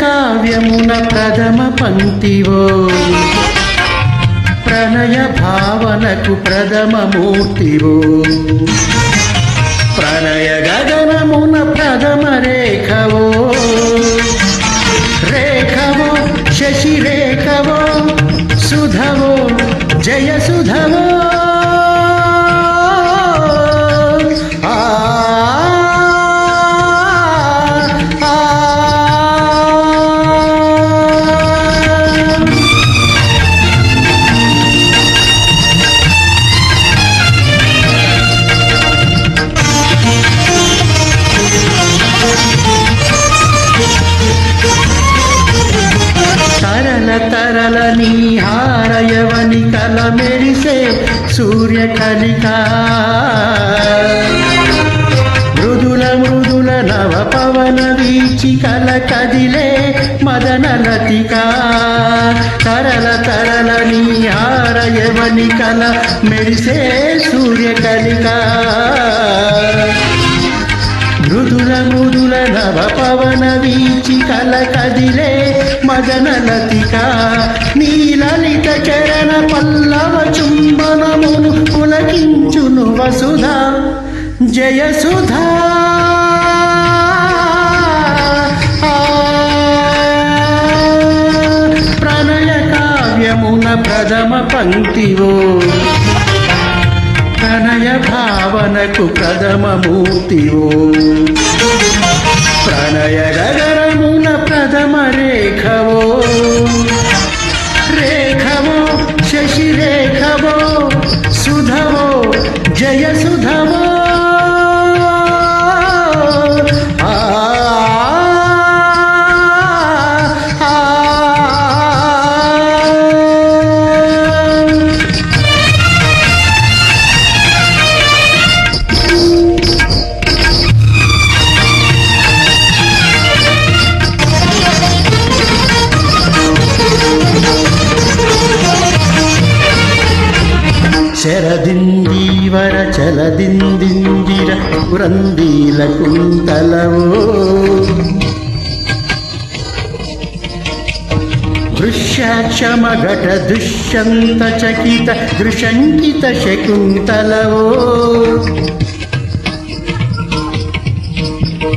కావ్యమున ప్రథమ పంక్తివో. ప్రణయ భావనకు ప్రథమ మూర్తివో. ప్రణయ గగనమున ప్రథమ రేఖవో. రేఖవో శశి రేఖవో సుధవో జయ తరల తరల నీ హారయవని కల మెరిసే సూర్య కలిక మృదుల మృదుల నవ పవన వీచి కల కదిలే మదన లతిక. తరల తరల నీ హారయవని కల మెరిసే సూర్య కలిక మృదుల మృదు నవ పవన వీచి కల కదిలే మదన లతిక నీలలిత చరణ పల్లవ చుంబనమును పులకించును వసుధా. జయ సుధా. ఆ, ప్రణయ కావ్యమున ప్రథమ పంక్తివో. ప్రణయ భావనకు ప్రథమ మూర్తివో. జయ సుధవో ఆ, ఆ, ఆ. శరదిందీవర చలదిందిందిర పురందీల కుంతలవో దృశ్యాక్షమఘట దుష్యంత చకిత దృశంకిత శకుంతలవో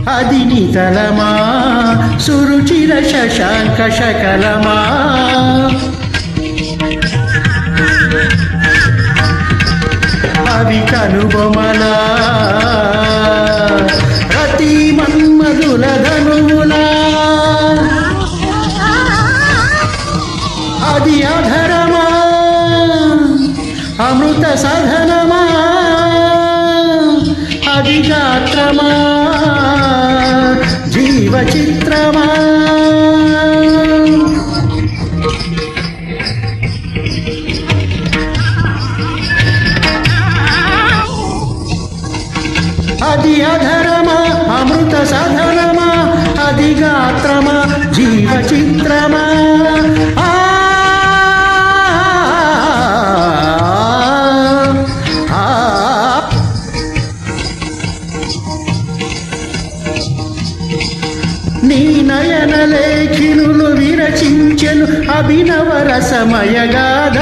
అది నితలమా సురుచిర శశాంక శకలమా అవి కనుబొమలా రతి మన్మధుల ధనువులా అది అధరమా? అమృత సాధనమా? అది గాత్రమా? అది అధరమా అమృత సధనమా? అది గాత్రమా? జీవ చిత్రమా? నీ నయన లేఖినులు విరచించెను అభినవ రసమయ గాథ.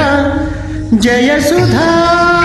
జయసుధా